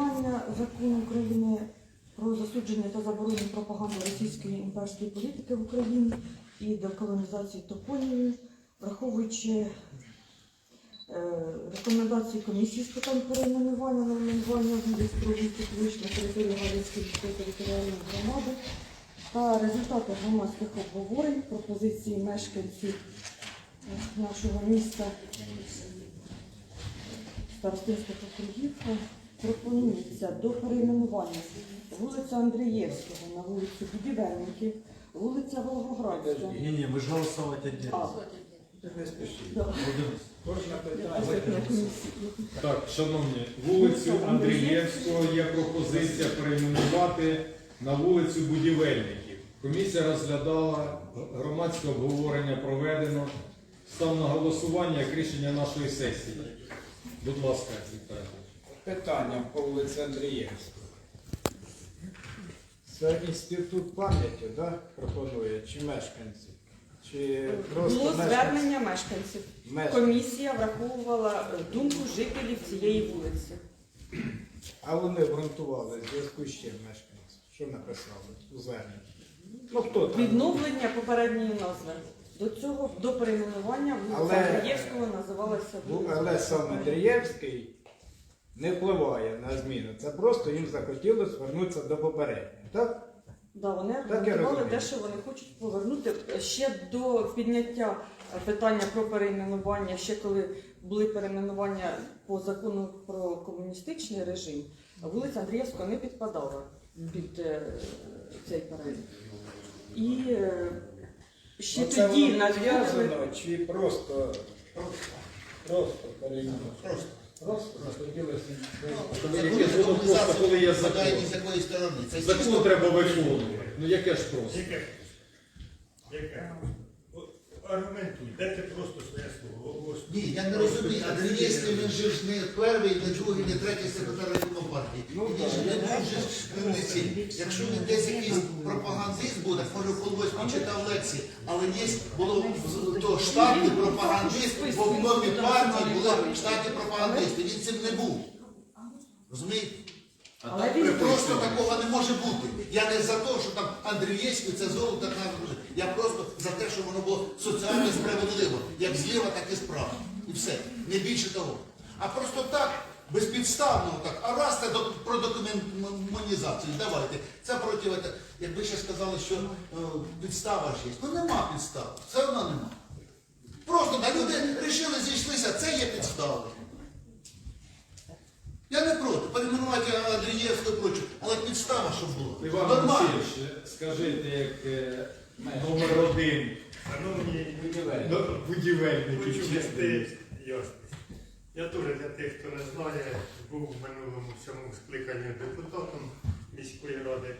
виконання закону України про засудження та заборону пропаганди російської імперської політики в Україні і деколонізації топонімів, враховуючи е, рекомендації комісії з питань перейменування найменування вулиць провулки на території Галицької територіальної громади та результати громадських обговорень, пропозиції мешканців е, нашого міста старостинських округів пропонується до перейменування вулиця Андрієвського на вулицю Будівельників, вулиця Волгоградська. Ні, ні, ми ж голосувати А, отдельно. Не спішіть. да. Кожне питання. Так, шановні, вулицю Андрієвського є пропозиція перейменувати на вулицю Будівельників. Комісія розглядала, громадське обговорення проведено. Став на голосування як рішення нашої сесії. Будь ласка, Віктор. Питання по вулиці Андрієвського. Це інститут пам'яті, да, пропонує, чи мешканці? Чи просто Було мешканці? звернення мешканців. Мешканці. Комісія враховувала думку жителів цієї вулиці. А вони обґрунтували в зв'язку з чим мешканці? Що написали у зверненні? Ну хто там? Відновлення попередньої назви. До цього до перейменування вулиця Але- Андрієвського називалася Ну, вулиця. але сам Андрієвський не впливає на зміну. Це просто їм захотілося звернутися до попереднього. Так? Да, вони аргументували те, що вони хочуть повернути ще до підняття питання про перейменування, ще коли були перейменування по закону про комуністичний режим, вулиця Андрієвського не підпадала під е, цей перелік. І е, ще Оце тоді воно надв'язали. чи просто, просто? Просто. Просто ж коли є закон? З якої сторони. Закон треба виконувати. Ну яке ж просто? Яке? Яке? Аргументуй, дайте просто своє слово. Ні, я не розумію. а Андрієвський він же ж не перший, не другий, не третій секретар районної партії. Ну, Він же не був же. Якщо він десь якийсь пропагандист буде, може в колгосп читав лекції, але є було то штатний пропагандист, бо в новій партії були штатні пропагандисти. Він цим не був. Розумієте? Але він Просто такого не може бути. Я не за те, що там Андрієвський це золото так робити. Я просто за те, щоб воно було соціально справедливо, як зліва, так і справа. І все. Не більше того. А просто так, безпідставно так, а раз це про документацію, давайте. Це проти, якби ще сказали, що е, підстава ж є. Ну нема підстав, все одно нема. Просто так люди вирішили, зійшлися, це є підстава. Я не проти, перейменувати Андрієвську і але підстава, щоб була. Іван Нормально. Олексійович, скажіть, як е, номер один Шановні ну. Хочу ясність. Я теж для тих, хто не знає, був в минулому цьому скликанні депутатом міської ради.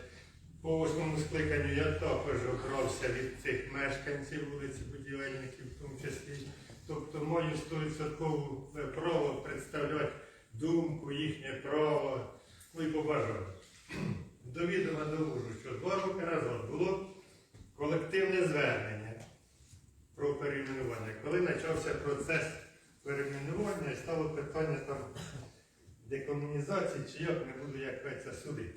По восьмому скликанню я також обрався від цих мешканців вулиці будівельників, в тому числі. Тобто маю 100% право представляти думку, їхнє право, ну і побажання. До відома довожу, що два роки назад було колективне звернення про перейменування. Коли почався процес перейменування і стало питання там декомунізації, чи як не буду як це судити.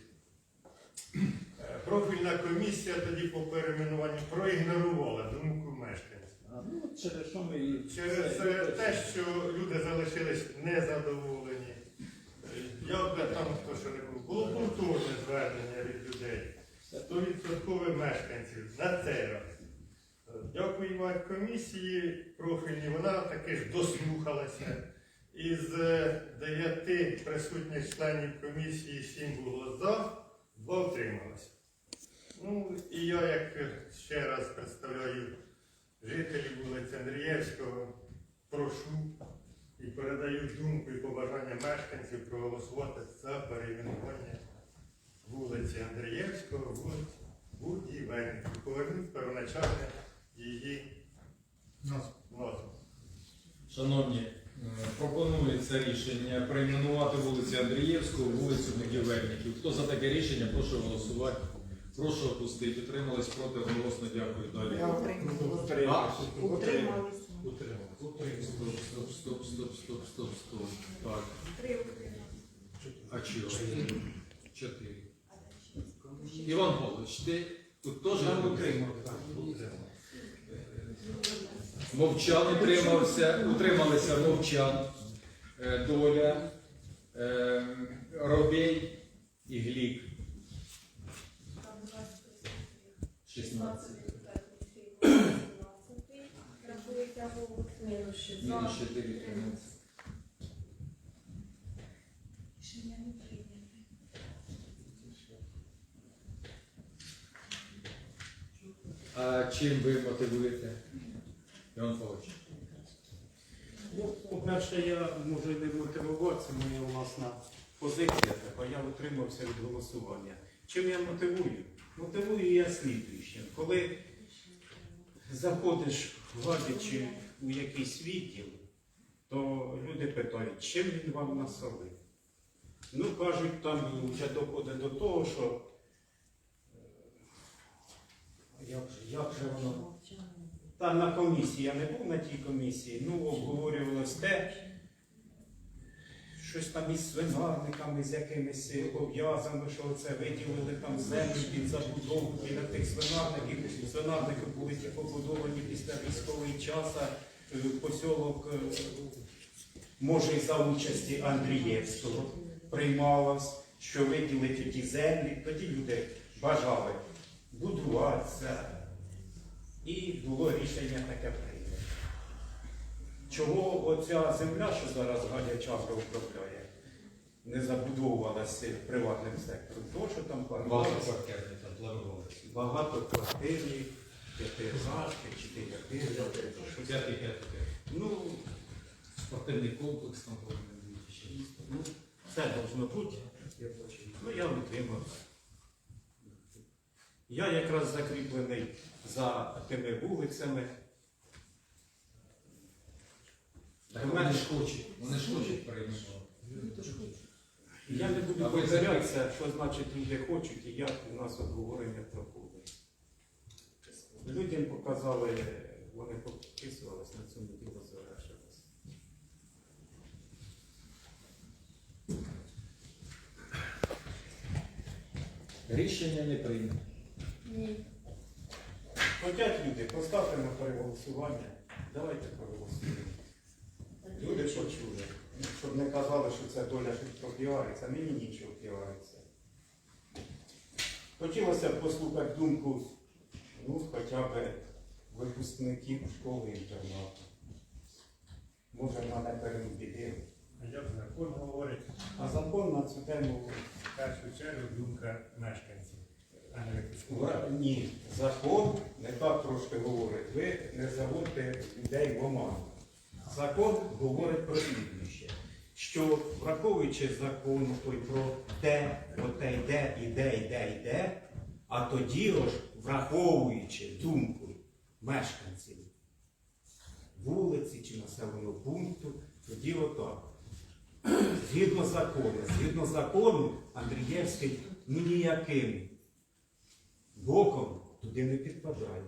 Е, Профільна комісія тоді по перейменуванню проігнорувала думку мешканців. Ну, через що ми. Через е, те, що люди залишились незадоволені. Е, Як би там хто що не був, було повторне звернення від людей. 100% мешканців на цей раз. Дякуємо комісії профільній, вона таки ж дослухалася. Із е, дев'яти присутніх членів комісії сім було за, два втрималося. Ну і я, як ще раз представляю жителів вулиці Андрієвського, прошу і передаю думку і побажання мешканців проголосувати за перейменування вулиці Андрієвського, вулиці Будівельників. Повернуть первоначальне її назву. Шановні, е, пропонується рішення перейменувати вулицю Андрієвську, вулицю Будівельників. Хто за таке рішення, прошу голосувати. Прошу опустити. Підтримались проти голосно. Дякую. Далі. Я утримався. Стоп, стоп, стоп, стоп, стоп, стоп, стоп. Так. А Карчук. Чотири. Іван Павлович, ти тут теж Мовчан утримався, утрималися мовчан, е, доля, е, робей і глік. 16. Мінус 4 13. А чим ви мотивуєте? Іван Павлович? Ну, по-перше, я можу не мотивувати, це моя власна позиція така, я утримався від голосування. Чим я мотивую? Мотивую я слідуючим. Коли заходиш, владячи у якийсь відділ, то люди питають, чим він вам насолив? Ну, кажуть, там вже доходить до того, що е, як же, як же воно там на комісії, я не був на тій комісії, ну обговорювалось те, щось там із свинарниками, з якимись пов'язано, що це виділили там землю під забудову біля тих свинарників. Свинарники були ті побудовані після військового часу, е, посілок, е, може і за участі Андрієвського приймалось, що виділити ті землі, тоді люди бажали будуватися. І було рішення таке прийнято. Чого оця земля, що зараз Гадя часто управляє, не забудовувалася приватним сектором? Тому що там Багатоквартирні там планувалися. багатоквартирні, п'ятиэтажки, п'ятий, п'ятий. Ну, Спортивний комплекс там повинен бути ще. ну, все должно бути. Ну, я утримався. Я якраз закріплений за тими вулицями. Так вони ж хочуть, вони ж хочуть перейменувати. Я не буду А повторятися, що значить люди хочуть і як у нас обговорення проходить. Людям показали, вони підписувалися, на цьому діло завершилось. Рішення не прийнято. Хотять люди, поставте на переголосування, давайте проголосуємо. Люди почули. Щоб не казали, що це доля швидко піариться, мені нічого піариться. Хотілося б послухати думку ну, хоча б випускників школи інтернату. Може, на не переубідили. А як закон говорить, А закон на цю тему в першу чергу думка мешканців, а не випускників. Ні, закон не так трошки говорить. Ви не заводьте людей в оману. Закон говорить про слідуще, що враховуючи закон той про те, оте йде, іде, йде, йде, а тоді ж враховуючи думку мешканців вулиці чи населеного пункту, тоді отак. Згідно закону, згідно закону, Андрієвський ну ніяким боком туди не підпадає.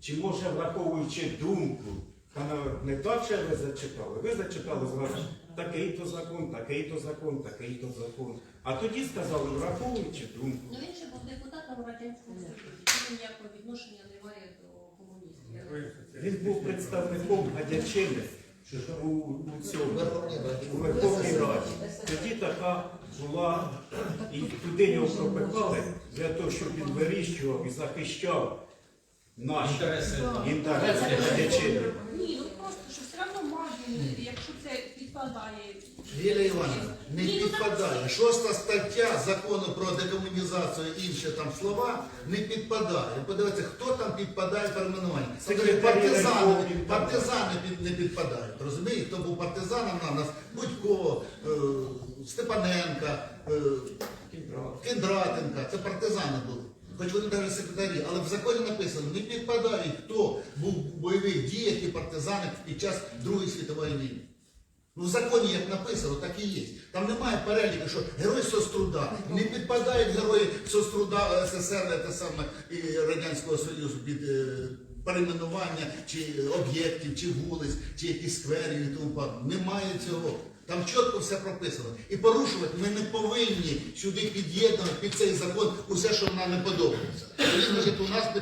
Чи може, враховуючи думку, вона не так, що ви зачитали, ви зачитали зразу такий-то закон, такий-то закон, такий-то закон. А тоді сказали, враховуючи думку. Ну він же був депутатом Радянського Союзу. Він ніякого відношення не має до комуністів. Він був представником Гадячини у, у цьому у Верховній Раді. Тоді така була, і туди його пропихали для того, щоб він вирішував і захищав наші Інтереси. інтереси Гадячини. Ні, ну просто що все одно можна, якщо це підпадає. Лілія Івановна, не ну, підпадає. Шоста стаття закону про декомунізацію і інші там слова не підпадає. Подивіться, хто там підпадає перейменування. Партизани, партизани під- не підпадають. Розумієте, хто був партизаном на нас? Будько, е, Степаненка, е, Кіндратенка, це партизани були. Хоч вони навіть секретарі, але в законі написано, не підпадають, хто був в бойових діях і партизани під час Другої світової війни. Ну, в законі як написано, так і є. Там немає переліку, що герой соцтруда. Не підпадають герої соцтруда СССР та саме, і Радянського Союзу під е, перейменування чи об'єктів, чи вулиць, чи якісь скверів і тому. Немає цього. Там чітко все прописано. І порушувати ми не повинні сюди під'єднувати під цей закон усе, що нам не подобається. Тоді, значить, у нас не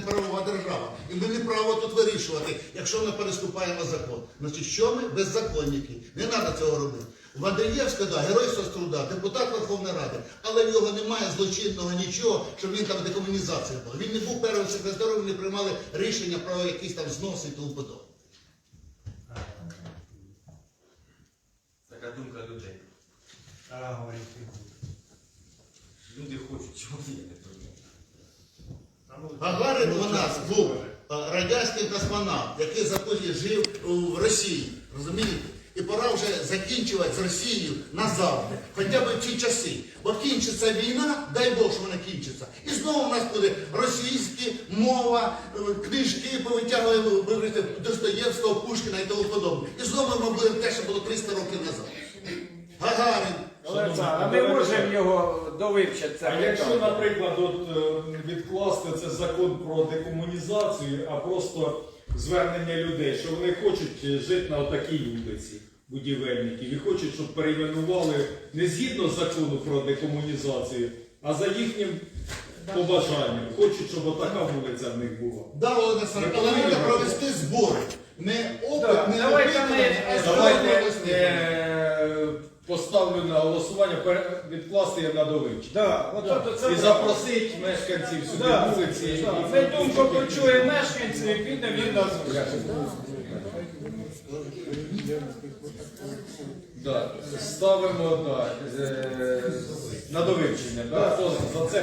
правова, держава. І ми не право тут вирішувати, якщо ми переступаємо закон. Значить, що ми беззаконники? Не треба цього робити. В да, герой соцтруда, депутат Верховної Ради, але в нього немає злочинного нічого, щоб він там декомунізація була. Він не був першим секретарем, не приймали рішення про якісь там зноси і тому подобне. Така думка людей. А, говорить, Люди хочуть, чого я не розумію. Гагарин у нас був е, радянський космонавт, який запозі жив в Росії. Розумієте? І пора вже закінчувати з Росією назавжди, хоча б в ті часи. Бо кінчиться війна, дай Бог, що вона кінчиться. І знову в нас буде російська мова, е, книжки повитягуємо вибрати Достоєвського, Пушкіна і тому подобне. І знову ми будемо те, що було 300 років назад. Гагарин. Олександр, а ми можемо його довивчити це А якщо, питання. наприклад, от, е, відкласти це закон про декомунізацію, а просто звернення людей, що вони хочуть е, жити на такій вулиці будівельників і хочуть, щоб перейменували не згідно закону про декомунізацію, а за їхнім побажанням. Хочуть, щоб отака вулиця в них була. Да, Олександр, але треба провести збори. Не опит, Так, не давайте ми опитування, а збори Давайте провести. е, поставлю на голосування, відкласти її на дович. Да, от, от, це І запросити мешканців сюди Да, вулиці. да. і- Це думку почує мешканців і піде він нас. Да. Ставимо да, е, на довивчення. Да. Хто за це?